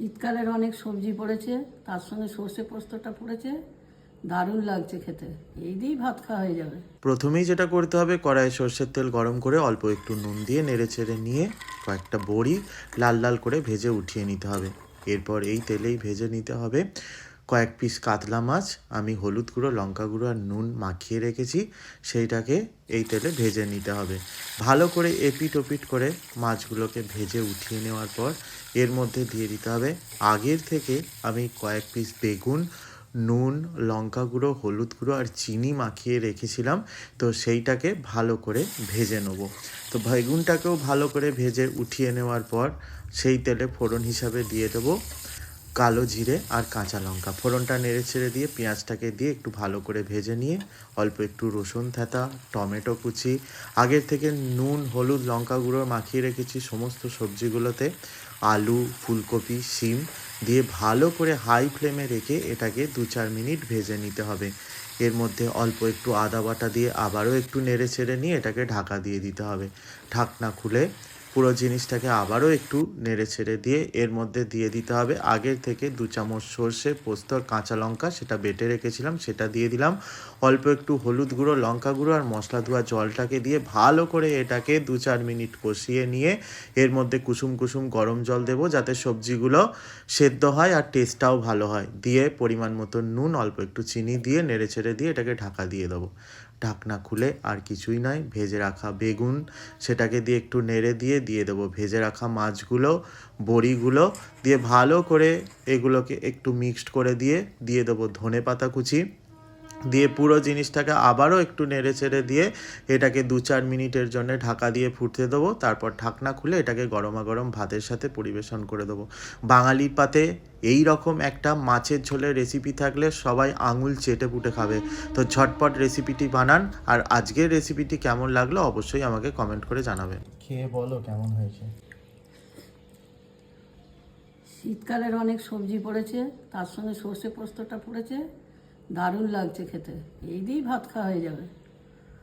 শীতকালের অনেক সবজি পড়েছে, তার সঙ্গে সর্ষে পোস্তটা পড়েছে, দারুণ লাগছে খেতে। এই দিয়েই ভাত খাওয়া হয়ে যাবে। প্রথমেই যেটা করতে হবে, কড়াইয়ে সর্ষের তেল গরম করে অল্প একটু নুন দিয়ে নেড়ে চেড়ে নিয়ে কয়েকটা বড়ি লাল লাল করে ভেজে উঠিয়ে নিতে হবে। এরপর এই তেলেই ভেজে নিতে হবে কয়েক পিস কাতলা মাছ, আমি হলুদ গুঁড়ো, লঙ্কা গুঁড়ো আর নুন মাখিয়ে রেখেছি। সেইটাকে এই তেলে ভেজে নিতে হবে। ভালো করে এপিট ওপিট করে মাছগুলোকে ভেজে উঠিয়ে নেওয়ার পর এর মধ্যে দিয়ে দিতে হবে। আগের থেকে আমি কয়েক পিস বেগুন, নুন, লঙ্কা গুঁড়ো, হলুদ গুঁড়ো আর চিনি মাখিয়ে রেখেছিলাম। তো সেইটাকে ভালো করে ভেজে নেব। তো বেগুনটাকেও ভালো করে ভেজে উঠিয়ে নেওয়ার পর সেই তেলে ফোড়ন হিসাবে দিয়ে দেবো। কালো জিরে আর কাঁচা লঙ্কা। ফোড়নটা নেড়ে ছেড়ে দিয়ে পেঁয়াজটাকে দিয়ে একটু ভালো করে ভেজে নিয়ে অল্প একটু রসুন, থেতা, টমেটো কুচি, আগের থেকে নুন, হলুদ, লঙ্কা গুঁড়ো মাখিয়ে রেখেছি সমস্ত সবজিগুলোতে। আলু, ফুলকপি, শিম দিয়ে ভালো করে হাই ফ্লেমে রেখে এটাকে দু চার মিনিট ভেজে নিতে হবে। এর মধ্যে অল্প একটু আদা বাটা দিয়ে আবারও একটু নেড়ে ছেড়ে নিয়ে এটাকে ঢাকা দিয়ে দিতে হবে। ঢাকনা খুলে পুরো জিনিসটাকে আবারও একটু নেড়ে ছেড়ে দিয়ে এর মধ্যে দিয়ে দিতে হবে। আগের থেকে দু চামচ সর্ষে, পোস্ত আর কাঁচা লঙ্কা সেটা বেটে রেখেছিলাম, সেটা দিয়ে দিলাম। অল্প একটু হলুদ গুঁড়ো, লঙ্কা গুঁড়ো আর মশলা ধোয়া জলটাকে দিয়ে ভালো করে এটাকে দু চার মিনিট কষিয়ে নিয়ে এর মধ্যে কুসুম কুসুম গরম জল দেবো যাতে সবজিগুলো সেদ্ধ হয় আর টেস্টটাও ভালো হয়। দিয়ে পরিমাণ মতো নুন, অল্প একটু চিনি দিয়ে নেড়ে ছেড়ে দিয়ে এটাকে ঢাকা দিয়ে দেবো। ঢাকনা খুলে আর কিছুই নয় ভেজে রাখা বেগুন সেটাকে দিয়ে একটু নেড়ে দিয়ে দিয়ে দেবো। ভেজে রাখা মাছগুলো, বড়িগুলো দিয়ে ভালো করে এগুলোকে একটু মিক্সড করে দিয়ে দিয়ে দেবো ধনে পাতা কুচি। দিয়ে পুরো জিনিসটাকে আবারও একটু নেড়ে চেড়ে দিয়ে এটাকে দু চার মিনিটের জন্য ঢাকা দিয়ে ফুটতে দেবো। তারপর ঢাকনা খুলে এটাকে গরমা গরম ভাতের সাথে পরিবেশন করে দেবো। বাঙালি পাতে এই রকম একটা মাছের ঝোলের রেসিপি থাকলে সবাই আঙুল চেটে পুটে খাবে। তো ঝটপট রেসিপিটি বানান আর আজকের রেসিপিটি কেমন লাগল অবশ্যই আমাকে কমেন্ট করে জানাবেন খেয়ে বলো কেমন হয়েছে। শীতকালের অনেক সবজি পড়েছে তার সঙ্গে সর্ষে পোস্তটা পড়েছে দারুণ লাগছে খেতে। এই দিয়েই ভাত খাওয়া হয়ে যাবে।